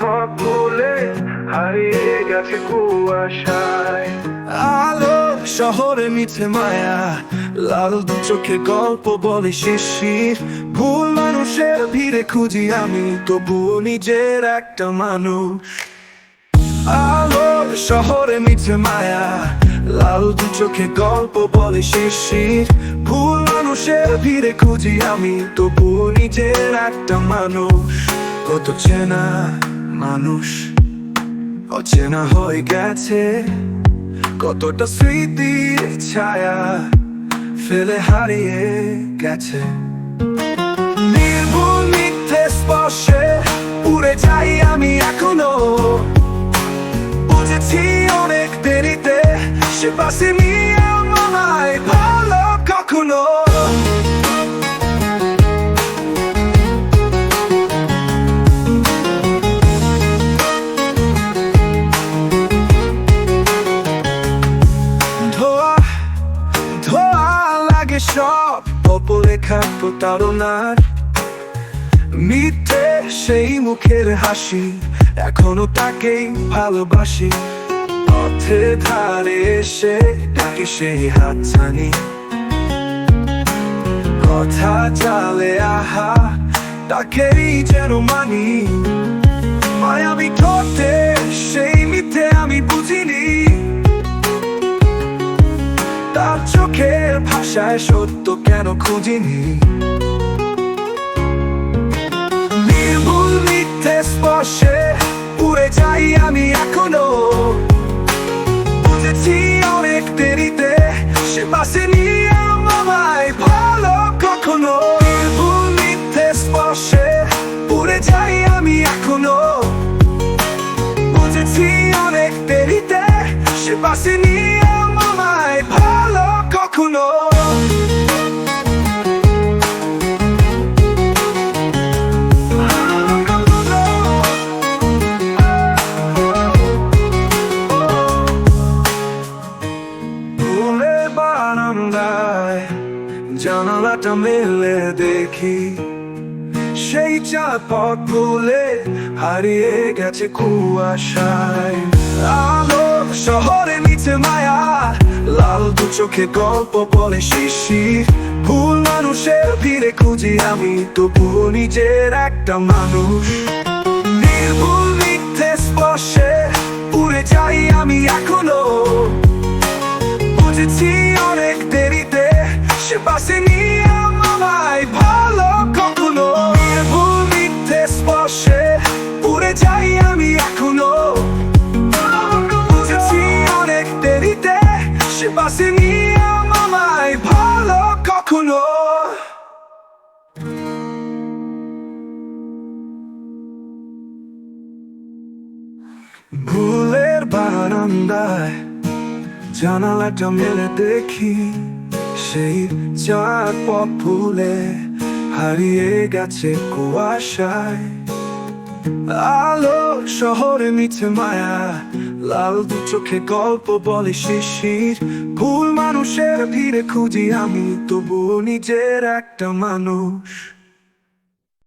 পথ ভুলে হারিয়ে গেছে কুয়াশায়। আলো শহরে মিছে মায়া, লাল দু চোখে গল্প বলে শিশির ভুল মানুষের ভিড়ে খুঁজি আমি, তবুও নিজের একটা মানুষ। আলো শহরে মিছে মায়া, লাল দু চোখে গল্প বলে শিশির ভুল মানুষের ভিড়ে খুঁজি আমি, তবুও নিজের একটা মানুষ। কত চেনা মানুষ, অচেনা হয়ে গেছে। কতটা স্মৃতির ছায়া ফেলে হারিয়ে গেছে। নির্ভুল মিথ্যে স্পর্শে উড়ে যাই আমি এখনও। বুঝেছি অনেক দেরিতে সে পাশে নিয়ে আমায় ভালো কখনো লেখা প্রতারণার মিথ্যে সেই মুখের হাসি, এখনও তাকেই ভালোবাসি। পথে ধারে এসে সেই হাত ছানি কথা চালে আহা, তাকেই যেন মানি। মায়াবি ঠোঁটে সেই ভাষায় সত্য কেন খুঁজিনি? নির্ভুল মিথ্যে স্পর্শে উড়ে যাই আমি এখনও। বুঝেছি অনেক দেরিতে সে পাশে নিয়ে আমায় ভালো কখনো। নির্ভুল মিথ্যে স্পর্শে উড়ে যাই আমি এখনও। বুঝেছি অনেক দেরিতে সে পাশে নিয়ে জানালাটা মেলে দেখি। সেই চার পথ ভুলে হারিয়ে গেছে কুয়াশায়। আলো শহরে নিচে মায়া, লাল দু চোখে গল্প বলে শিশির ভুল মানুষের ভিড়ে খুঁজি আমি, তবুও নিজের একটা মানুষ। নিয়ে আমায় ভালো কখনো। ভুল মিথ্যে স্পর্শে উড়ে যাই আমি এখনও। বুঝেছি অনেক দেরিতে সে নিয়ে আমায় ভালো কখনো। ভুলের বারান্দায় জানালাটা মেলে দেখি। সেই চার পথ ভুলে হারিয়ে গেছে কুয়াশায়। আলো শহরে মিছে মায়া, লাল দু চোখে গল্প বলে শিশির। ভুল মানুষের ভিড়ে খুঁজি আমি তবু নিজের একটা মানুষ।